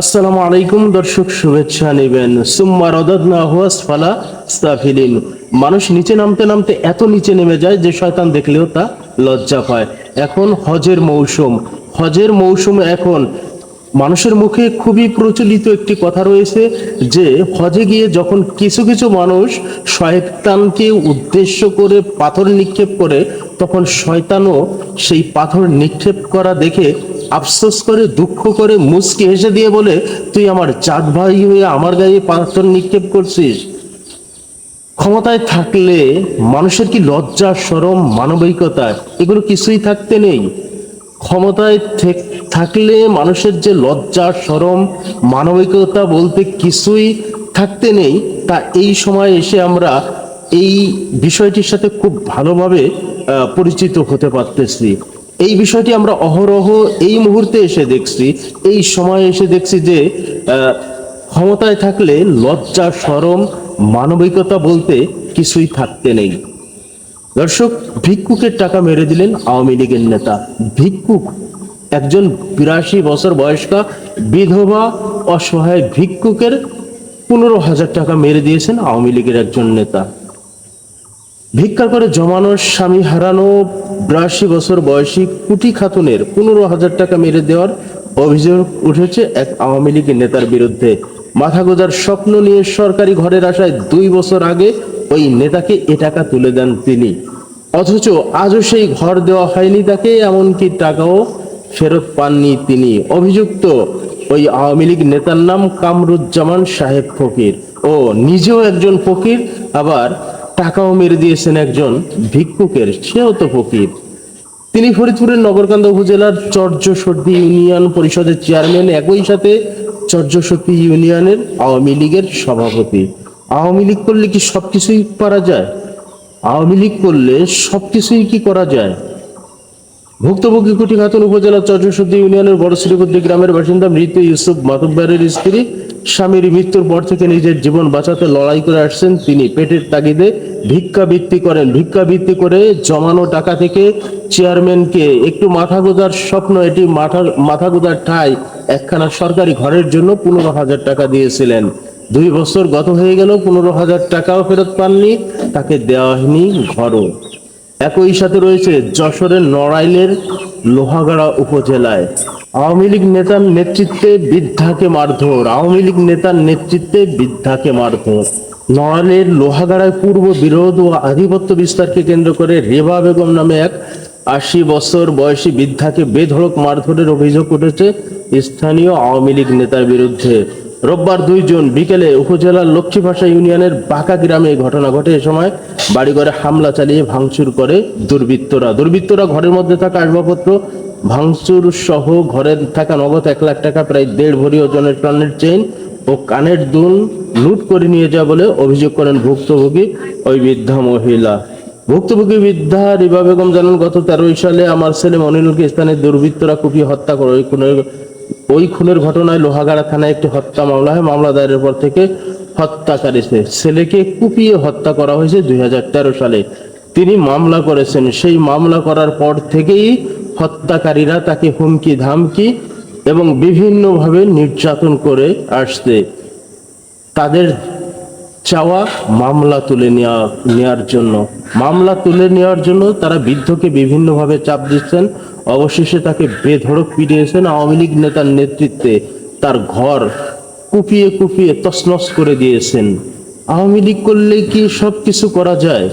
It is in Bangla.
আসসালামু আলাইকুম, দর্শক শুভেচ্ছা নেবেন। সুম্মা রদাদনা হুয়াস ফালা স্তাফিলিন মানুষ নিচে নামতে নামতে এত নিচে নেমে যায় যে শয়তান দেখলেও তা লজ্জা পায়। এখন হজের মৌসুম। হজের মৌসুম এখন। মানুষের মুখে খুবই প্রচলিত একটি কথা রয়েছে যে, হজে গিয়ে যখন কিছু কিছু মানুষ শয়তানকে উদ্দেশ্য করে পাথর নিক্ষেপ করে, তখন শয়তানও সেই পাথর নিক্ষেপ করা দেখে আফসোস করে, দুঃখ করে, মুচকি হেসে দিয়ে বলে, তুই আমার চাঁদ ভাই হয়ে আমার গায়ে পাথর নিক্ষেপ করছিস। ক্ষমতায় থাকলে মানুষের কি লজ্জা, সরম মানবিকতা এগুলো কিছুই থাকতে নেই। ক্ষমতায় থাকলে মানুষের যে লজ্জা, সরম, মানবিকতা বলতে কিছুই থাকতে নেই। তা এই সময় এসে আমরা এই বিষয়টির সাথে খুব ভালোভাবে পরিচিত হতে পারতেছি। এই বিষয়টি আমরা অহরহ এই মুহূর্তে এসে দেখছি, এই সময়ে এসে দেখছি যে ক্ষমতায় থাকলে লজ্জা, সরম, মানবিকতা বলতে কিছুই থাকতে নেই। দর্শক, ভিক্ষুকের টাকা মেরে দিলেন আওয়ামী লীগের নেতা। ভিক্ষুক, একজন বিরাশি বছর বয়স্কা বিধবা অসহায় ভিক্ষুকের পনেরো হাজার টাকা মেরে দিয়েছেন আওয়ামী লীগের একজন নেতা। ভিক্ষা করে জমানো স্বামী হারানো বিরাশি বছর বয়সী কুটি খাতুনের পনেরো হাজার টাকা মেরে দেওয়ার অভিযোগ উঠেছে এক আওয়ামী লীগের নেতার বিরুদ্ধে। মাথা গোজার স্বপ্ন নিয়ে সরকারি ঘরের আশায় দুই বছর আগে ওই নেতাকে এ টাকা তুলে দেন তিনি। অথচ আজও সেই ঘর দেওয়া হয়নি তাকে, এমনকি টাকাও ফেরত পাননি তিনি। অভিযুক্ত ওই আওয়ামী লীগ নেতার নাম কামরুজ্জামান সাহেব ফকির ও নিজেও একজন ফকির, আবার টাকাও মেরে দিয়েছেন একজন ভিক্ষুকের, সেও তো ফকির। তিনি ফরিদপুরের নগরকান্দা উপজেলার চর্যসর্দি ইউনিয়ন পরিষদের চেয়ারম্যান, একই সাথে চর্যসর্দি ইউনিয়নের আওয়ামী লীগের সভাপতি। আওয়ামী লীগ করলে কি সবকিছুই পারা যায়? আওয়ামী লীগ করলে সবকিছুই কি করা যায়? ভুক্তভোগী কুটি খাতুন উপজেলা চর্যশুদ্ধি ইউনিয়নের বড় শ্রীবুদ্ধি গ্রামের বাসিন্দা মৃত ইউসুফ মাতুব্বারের স্ত্রী, স্বামীর মৃত্যুর পর থেকে নিজের জীবন বাঁচাতে লড়াই করে আসছেন তিনি। পেটের তাগিদে ভিক্ষাবৃত্তি করেন, ভিক্ষা ভিক্ষাবৃত্তি করে জমানো টাকা থেকে চেয়ারম্যানকে একটু মাথা গোজার স্বপ্ন, এটি মাথা মাথা গোজার ঠাই একখানা সরকারি ঘরের জন্য পনেরো হাজার টাকা দিয়েছিলেন। দুই বছর গত হয়ে গেল, পনেরো হাজার টাকাও ফেরত পাননি, তাকে দেওয়া হয়নি ঘরও। একই সাথে রয়েছে যশোরের নড়াইলের লোহাগাড়া উপজেলায়। আওয়ামী লীগ নেতার নেতৃত্বে বৃদ্ধাকে মারধর, আওয়ামী লীগ নেতার নেতৃত্বে বৃদ্ধাকে মারধর। নড়াইলের লোহাগাড়ায় পূর্ব বিরোধ ও আধিপত্য বিস্তারকে কেন্দ্র করে রেবা বেগম নামে এক আশি বছর বয়সী বৃদ্ধাকে বেধড়ক মারধরের অভিযোগ উঠেছে স্থানীয় আওয়ামী লীগ নেতার বিরুদ্ধে। রোববার দুই জুন বিকেলে উপজেলার লক্ষ্মীভাষা ইউনিয়নের বাঁকা গ্রামে ঘটনা ঘটে। এ সময় বাড়িঘরে হামলা চালিয়ে ভাঙচুর করে দুর্বৃত্তরা। দুর্বৃত্তরা ঘরের মধ্যে থাকা আসবাবপত্র, ভাঙচুর সহ ঘরে থাকা নগদ এক লাখ টাকা, প্রায় দেড় ভরি ওজনের প্রাণের চেইন ও কানের দুল লুট করে নিয়ে যায় বলে অভিযোগ করেন ভুক্তভোগী ওই বৃদ্ধা মহিলা। ভুক্তভোগী বৃদ্ধা রিবা বেগম জানান, গত তেরোই সালে আমার ছেলে মনিরুলকে স্থানীয় দুর্বৃত্তরা কুপিয়ে হত্যা করে। ওই খুনের ওই খুনের ঘটনায় লোহাগাড়া থানায় একটি হত্যা মামলা হয়। মামলা দায়েরের পর থেকে হত্যাকারীতে ছেলেকে কুপিয়ে হত্যা করা হয়েছে দুই হাজার তেরো সালে। তিনি মামলা করেছেন। সেই মামলা করার পর থেকেই হত্যাকারীরা তাকে হুমকি ধামকি এবং বিভিন্নভাবে নির্যাতন করে আসছে তাদের চাওয়া মামলা তুলে নেওয়া নেওয়ার জন্য। মামলা তুলে নেওয়ার জন্য তারা বৃদ্ধকে বিভিন্নভাবে চাপ দিচ্ছেন। অবশেষে তাকে বেধড়ক পিটিয়েছেন আওয়ামী লীগ নেতার নেতৃত্বে। তার ঘর কুপিয়ে কুপিয়ে তছনছ করে দিয়েছেন। আওয়ামী লীগ করলে কি সব কিছু করা যায়?